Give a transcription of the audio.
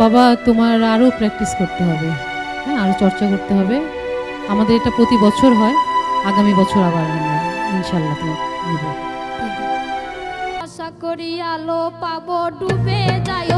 বাবা, তোমার আরও প্র্যাকটিস করতে হবে। হ্যাঁ আরও চর্চা করতে হবে। আমাদের এটা প্রতি বছর হয়, আগামী বছর আবার আমরা ইনশাল্লাহ তোমার নেব। আশা করি আলো পাবো, ডুবে যায়